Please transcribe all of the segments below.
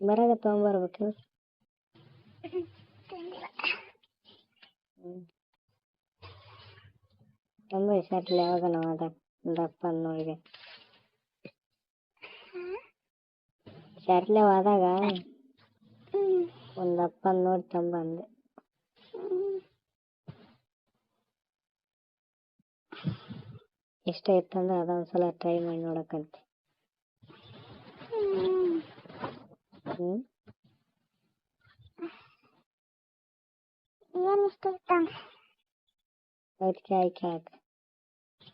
ಬರಾಗ ತೊಗೊಂಬರ್ಬೇಕು ತುಂಬ ಹುಷಾರಿಲ್ಲ ಯಾವಾಗ ನಾವು ದಪ್ಪ ನೋಡಿದೆ ಶರ್ಟ್ಲೆ ಹೋದಾಗ ಒಂದು ದಪ್ಪ ನೋಡಿ ತಂಬಂದೆ ಇಷ್ಟ ಇತ್ತಂದ್ರೆ ಅದೊಂದ್ಸಲ ಟ್ರೈ ಮಾಡಿ ನೋಡಕ್ಕಂತೆ. ಹ್ಞೂ ಏನ್ ಇಷ್ಟ ಇಷ್ಟ ಅದಕ್ಕೆ ಆಯ್ಕೆ ಹಾಕ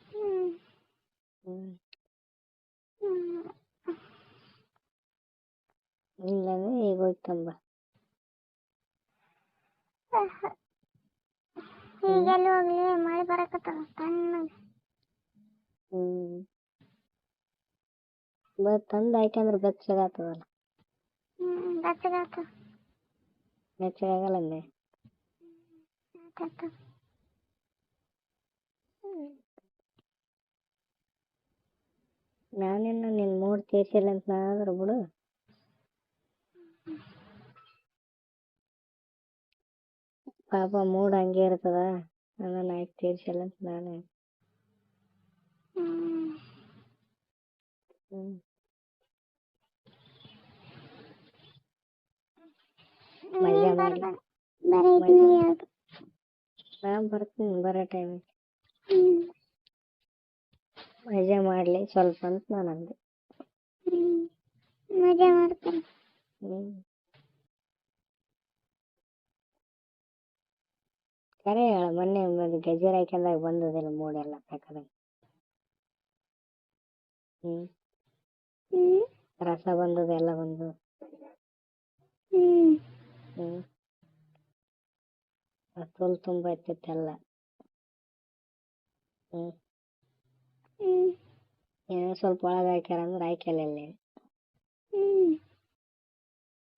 ಹ್ಮ್ ಹ್ಞೂ ಹ್ಮ್ ಇಲ್ಲಾಂದ್ರೆ ಈಗ ಹೋಗಿ ತಂಬ ಈಗೆಲ್ಲಿ ಹೋಗ್ಲಿ ಮಳೆ ಬರಕತ್ತದ ತಣ್ಣಗೆ ಹ್ಞೂ ಬ ತಂದು ಹಾಕ್ಯಂದ್ರೆ ಬೆಚ್ಚಗಾಗ್ತದಲ್ಲ ಹ್ಮ್ ಬೆಚ್ಚಗಾತ ಬೆಚ್ಚಗಾಗಲ್ಲ ಅಂದೆ ಆತಾತ ನಾನೇನು ನಿನ್ನ ಮೂಡ್ ತೀರ್ಸಿಲ್ಲ ಅಂತ ನಾನಾದ್ರೂ ಬಿಡು ಪಾಪ ಮೂಡ್ ಹಂಗೆ ಇರ್ತದ ಅದನ್ನ ಆಯ್ತು ತೀರ್ಸಿಲ್ಲ ಅಂತ ನಾನೇ ಹ್ಮ್ ಹ್ಞೂ ಮಜಾ ನೀನ್ ಮಾಡಿ. ಬರ್ಬೇಡ. ಬರೀ ಇದ್ ನೀ ಬರ್ತೀನಿ ಬರೋ ಟೈಮ್ ಮಜಾ ಮಾಡ್ಲಿ ಸ್ವಲ್ಪ ಅಂತ ನಾನು ಅಂದೆ. ಮಜಾ ಮಾಡ್ತೀನಿ ಕರೆ ಹೇಳ ಮೊನ್ನೆ ಒಂದು ಗಜರ್ ಹಾಕ್ಯಂದಾಗ ಬಂದದಿಲ್ಲ ಮೂಡೆಲ್ಲ ಬೇಕಾದಂಗೆ ಹ್ಞೂ ಹ್ಮ್. ರಸ ಬಂದದ ಎಲ್ಲ ಬಂದು ಹ್ಮ್. ಹ್ಞೂ ಫುಲ್ ತುಂಬ ಇರ್ತಿತ್ತೆಲ್ಲ ಹ್ಞೂ ಹ್ಮ್. ಏನೋ ಸ್ವಲ್ಪ ಒಳಗೆ ಹಾಕ್ಯಾರ ಅಂದ್ರೆ ಹಾಕ್ಯಲ್ಲ ಹ್ಮ್.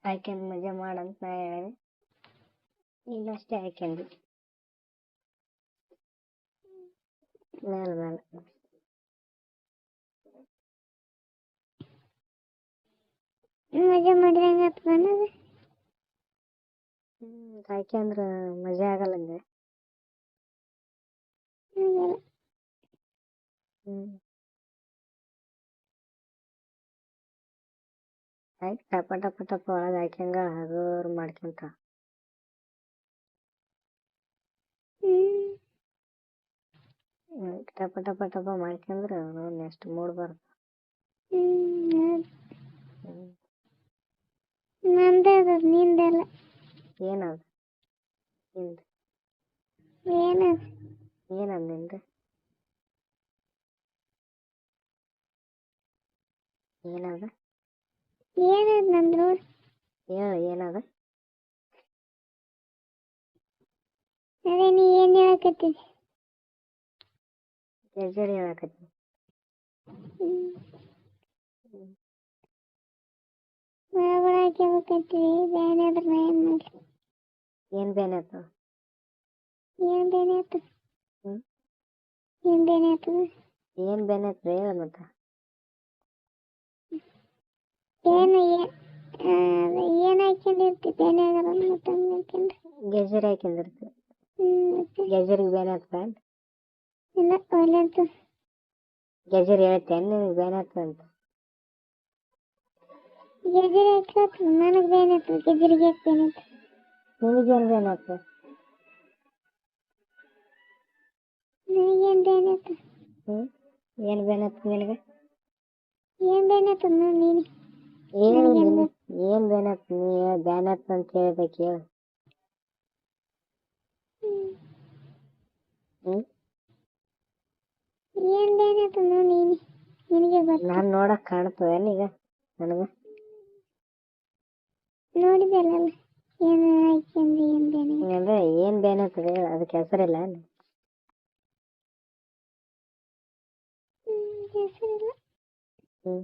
ಹಾಕ್ಯಂದು ಮಜಾ ಮಾಡಂತ ನಾ ಹೇಳಿದೆ. ಈಗ ಅಷ್ಟೇ ಹಾಕ್ಯಂದು. ಮೇಲೆ ಮೇಲೆ ಮಜಾ ಹೆಂಗಾಗ್ತದ ಅನ್ನೋದು ಹ್ಞೂ ಮಜಾ ಆಗಲ್ಲ ಅಂದೆ ಆಯ್ತು ಟಪ ಟಪ ಟಪ ಒಳಗೆ ಹಾಕ್ಯಂಗ ಹಗುರ್ ಮಾಡ್ಕೊಂತ. ಟಪ ಟಪ ಟಪ ಮಾಡ್ಕೊಂಡ್ರೆ ನೆಕ್ಸ್ಟ್ ಮೂಡ್ ಬರ್ತ. ನಂದೇ ಅದ ನಿಂದೆಲ್ಲ ಏನದು ನಿಂದು ಏನದು ಏನದು ನಿಂದು ಏನದ ಏನದು ನಂದು ನೋಡು? ಹೇಳು ಏನದ? ಅದೇ ನೀ ಏನ್ ಹೇಳಕತ್ತಿದ್ದಿ? ಗಜರ್ ಹೇಳಕತ್ತಿ. ಬರಾಬರ ಹಾಕ್ಯಬೇಕಂತೀವಿ ಬ್ಯಾನ್ ಆದ್ರೆ ನಾ ಏನ್ ಮಾಡ್ಲಿ? ಏನು ಬೇನೆ ಆಯ್ತು ಏನ್ ಬೇನೆ ಆಯ್ತು? ಏನ್ ಬೇನೆ ಆಯ್ತದ ಏನು ಬೇನೆ ಆಯ್ತು ಹೇಳ ಮತ್ತೆ. ಏನು ಏನ್ ಹಾಕ್ಯಂಡಿರ್ತಿ ಬೇನೆ ಆಗಲ್ಲ ಮತ್ತೆ ಹಂಗ್ ಹಾಕ್ಯಂಡ್ರೆ ಗಜರ್ ಮತ್ತೆ? ಗಜರಿಗೆ ಬೇನೆ ಆಯ್ತು ಇಲ್ಲ ಒಳ್ಳೆ ಅಂತ ಗಜರ್ ಹೇಳ್ತೇನೆ ನಿನಗೆ ಬೇನೆ ಅಂತ? ಗೆಜರಿ ಹಾಕ್ಲತ್ತು ನನಗೆ ಬೇನೆ ಆಯ್ತು ಗೆಜರಿಗೆ ಯಾಕೆ ಬೇನೆ ಆಯ್ತು ನಿನಗೇನು ಬೇನೆ ಆಯ್ತು ನನಗೇನ್ ಬೇನೆ ಆಯ್ತು ಹ್ಞೂ ಏನು ಬೇನೆ ಆಯ್ತು ನಿನಗೆ? ಏನು ಬೇನೆ ನೀನು. ಏನು ಏನು ಬೇನೆ ನೀ ಬೇನೆ ಅಂತ ಹೇಳ್ದೆ ಕೇಳು. ಏನ್ ನೋಡ್ ನೀನು ನಿನಗೆ ಗೊತ್ತು? ನಾನು ನೋಡಕ್ ಕಾಣ್ತದೆ ಈಗ ನನಗೆ? ನೋಡಿದಲ್ಲ ಏನು ಏನ್ ಬೇನೆ ಅಂದ್ರೆ ಏನು ಬೇನೆ ಆಗ್ತದೆ ಹೇಳು ಅದಕ್ಕೆ ಹೆಸರಿಲ್ಲ ಏನು? ಹೆಸರಿಲ್ಲ. ಹ್ಞೂ